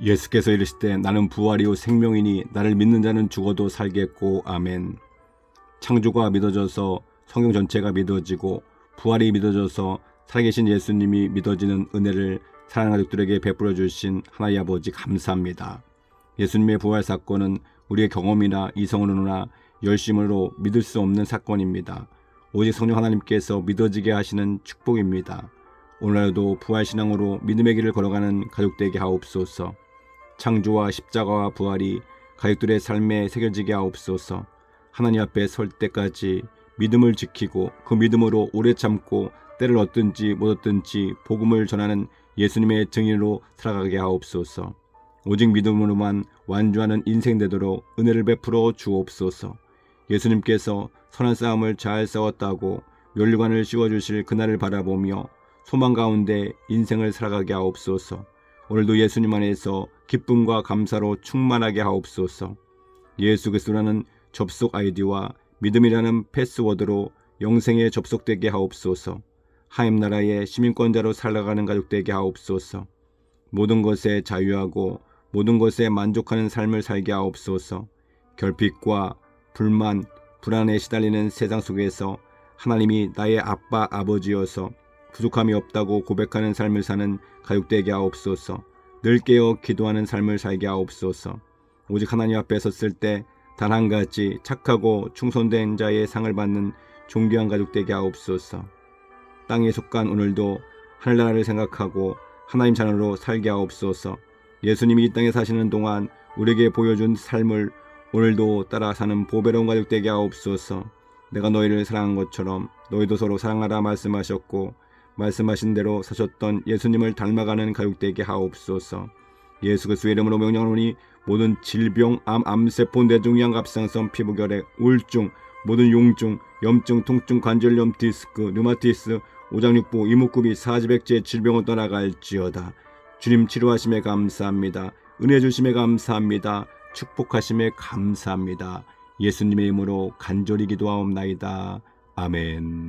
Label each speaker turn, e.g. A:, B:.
A: 예수께서 이르시되 나는 부활이요 생명이니 나를 믿는 자는 죽어도 살겠고 아멘. 창조가 믿어져서 성경 전체가 믿어지고 부활이 믿어져서 살아계신 예수님이 믿어지는 은혜를 사랑하는 가족들에게 베풀어 주신 하나님 아버지 감사합니다. 예수님의 부활 사건은 우리의 경험이나 이성으로나 열심으로 믿을 수 없는 사건입니다. 오직 성령 하나님께서 믿어지게 하시는 축복입니다. 오늘날도 부활 신앙으로 믿음의 길을 걸어가는 가족되게 하옵소서. 창조와 십자가와 부활이 가족들의 삶에 새겨지게 하옵소서. 하나님 앞에 설 때까지 믿음을 지키고 그 믿음으로 오래 참고 때를 얻든지 못 얻든지 복음을 전하는 예수님의 증인으로 살아가게 하옵소서. 오직 믿음으로만 완주하는 인생 되도록 은혜를 베풀어 주옵소서. 예수님께서 선한 싸움을 잘 싸웠다고 멸류관을 씌워주실 그날을 바라보며 소망 가운데 인생을 살아가게 하옵소서. 오늘도 예수님 안에서 기쁨과 감사로 충만하게 하옵소서. 예수 그리스도라는 접속 아이디와 믿음이라는 패스워드로 영생에 접속되게 하옵소서. 하임 나라의 시민권자로 살아가는 가족 되게 하옵소서. 모든 것에 자유하고 모든 것에 만족하는 삶을 살게 하옵소서. 결핍과 불만, 불안에 시달리는 세상 속에서 하나님이 나의 아빠, 아버지여서 부족함이 없다고 고백하는 삶을 사는 가족 되게 하옵소서. 늘 깨어 기도하는 삶을 살게 하옵소서. 오직 하나님 앞에 섰을 때 단 한 가지 착하고 충성된 자의 상을 받는 존귀한 가족 되게 하옵소서. 땅에 속한 오늘도 하늘나라를 생각하고 하나님 자녀로 살게 하옵소서. 예수님이 이 땅에 사시는 동안 우리에게 보여준 삶을 오늘도 따라 사는 보배로운 가족 되게 하옵소서. 내가 너희를 사랑한 것처럼 너희도 서로 사랑하라 말씀하셨고 말씀하신 대로 사셨던 예수님을 닮아가는 가족 되게 하옵소서. 예수 그리스도의 이름으로 명령하노니 모든 질병, 암, 암세포, 뇌종양, 갑상선, 피부결핵, 우울증, 모든 용증, 염증, 통증, 관절염, 디스크, 류마티스, 오장육부, 이목구비, 사지백제 질병을 떠나갈지어다. 주님 치료하심에 감사합니다. 은혜 주심에 감사합니다. 축복하심에 감사합니다. 예수님의 이름으로 간절히 기도하옵나이다. 아멘.